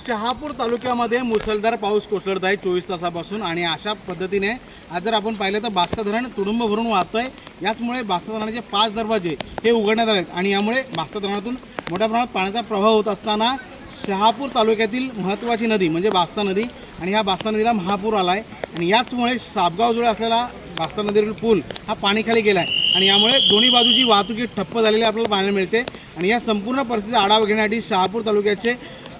शहापूर तालुक्यामध्ये मुसळधार पाऊस कोसळत आहे चोवीस तासापासून आणि अशा पद्धतीने आज जर आपण पाहिलं तर बास्ता धरण तुडुंब भरून आहे याचमुळे बास्ता धरणाचे पाच दरवाजे हे उघडण्यात आले आहेत आणि यामुळे बास्ता धरणातून मोठ्या प्रमाणात पाण्याचा प्रवाह होत असताना शहापूर तालुक्यातील महत्त्वाची नदी म्हणजे बास्ता नदी आणि ह्या बास्ता नदीला महापूर आला आहे आणि याचमुळे सापगावजवळ असलेला बास्ता नदीवरील पूल हा पाणीखाली गेला आहे आणि यामुळे दोन्ही बाजूची वाहतुकी ठप्प झालेली आपल्याला पाहायला मिळते. आणि या संपूर्ण परिस्थितीचा आढावा घेण्यासाठी शहापूर तालुक्याचे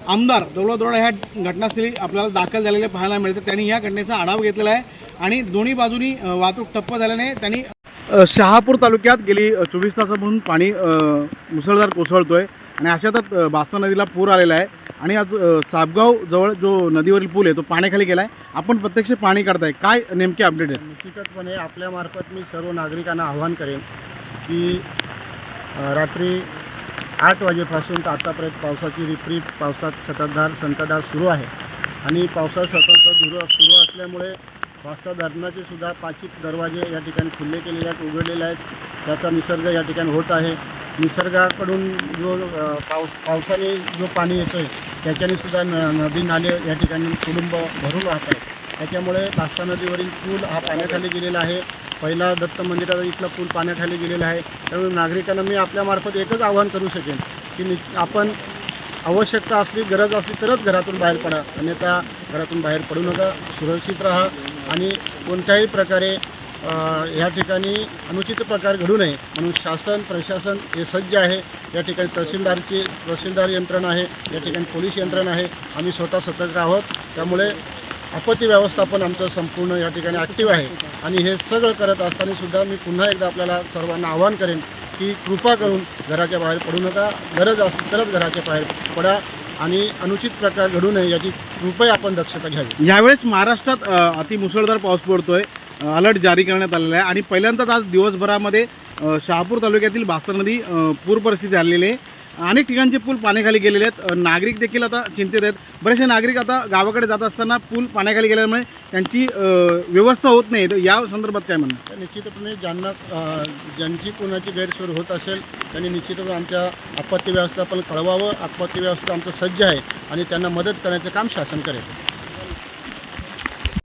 आमदार दौलतरोड ह्या घटनास्थळी आपल्याला दाखल झालेले पाहायला मिळते. त्यांनी या घटनेचा आढावा घेतलेला आहे आणि दोन्ही बाजूनी वाहतूक ठप्प झाल्याने त्यांनी शहापूर तालुक्यात गेली चोवीस तासापासून पाणी मुसळधार कोसळतोय आणि अशातच बास्ता नदीला पूर आलेला आहे आणि आज अ, सापगाव जवळ जो नदीवरील पूल आहे तो पाण्याखाली गेला आहे आपण प्रत्यक्ष पाणी काढताय. काय नेमके अपडेट आहे? निश्चितपणे आपल्यामार्फत मी सर्व नागरिकांना आवाहन करेन की रात्री आठ वाजेपासून तर आतापर्यंत पावसाची रिपरीप पावसात संततधार संततधार सुरू आहे. आणि पावसात सतत सुरू सुरू असल्यामुळे वास्ता धरणाचे सुद्धा पाचिक दरवाजे या ठिकाणी खुल्ले केलेले आहेत उघडलेले आहेत. त्याचा निसर्ग या ठिकाणी होत आहे. निसर्गाकडून जो पावस पावसाने जो पाणी येतो आहे त्याच्याने सुद्धा न नदी नाले या ठिकाणी कुटुंब भरून राहत आहे त्याच्यामुळे बास्ता नदीवरील पूल हा पाण्याखाली गेलेला आहे. पहिला दत्त मंदिराचा इथला पूल पाण्याखाली गेलेला आहे. त्यामुळे नागरिकांना मी आपल्यामार्फत एकच आवाहन करू शकेन की नि आपण आवश्यकता असली गरज असली तरच घरातून बाहेर पडा. अन्यथा घरातून बाहेर पडू नका सुरक्षित राहा आणि कोणत्याही प्रकारे ह्या या ठिकाणी अनुचित प्रकार घडू नये. म्हणून शासन प्रशासन हे सज्ज आहे. या ठिकाणी तहसीलदारची तहसीलदार यंत्रणा आहे. या ठिकाणी पोलीस यंत्रणा आहे. आम्ही स्वतः सतर्क आहोत. त्यामुळे आपत्ती व्यवस्थापन आमचं संपूर्ण या ठिकाणी ॲक्टिव्ह आहे. आणि हे सगळं करत असताना सुद्धा मी पुन्हा एकदा आपल्याला सर्वांना आवाहन करेन की कृपा करून घराच्या बाहेर पडू नका. गरज असेल तरच घराच्या बाहेर पडा आणि अनुचित प्रकार घडू नये याची कृपया आपण दक्षता घ्यावी. यावेळेस महाराष्ट्रात अति मुसळधार पाऊस पडतोय. अलर्ट जारी करण्यात आलेला आहे. आणि पहिल्यांदाच आज दिवसभरामध्ये शहापूर तालुक्यातील बास्तर नदी पूर परिस्थिती आलेली आहे. अनेक ठिकाणचे पूल पाण्याखाली गेलेले आहेत. नागरिक देखील आता चिंतेत आहेत. बरेचसे नागरिक आता गावाकडे जात असताना पूल पाण्याखाली गेल्यामुळे त्यांची व्यवस्था होत नाही. तर या संदर्भात काय म्हणणं? निश्चितपणे ज्यांना ज्यांची कोणाची गैरसोय होत असेल त्यांनी निश्चितच आमच्या आपत्ती व्यवस्थापन कळवावं. आपत्ती व्यवस्था आमचं सज्ज आहे आणि त्यांना मदत करण्याचं काम शासन करेल.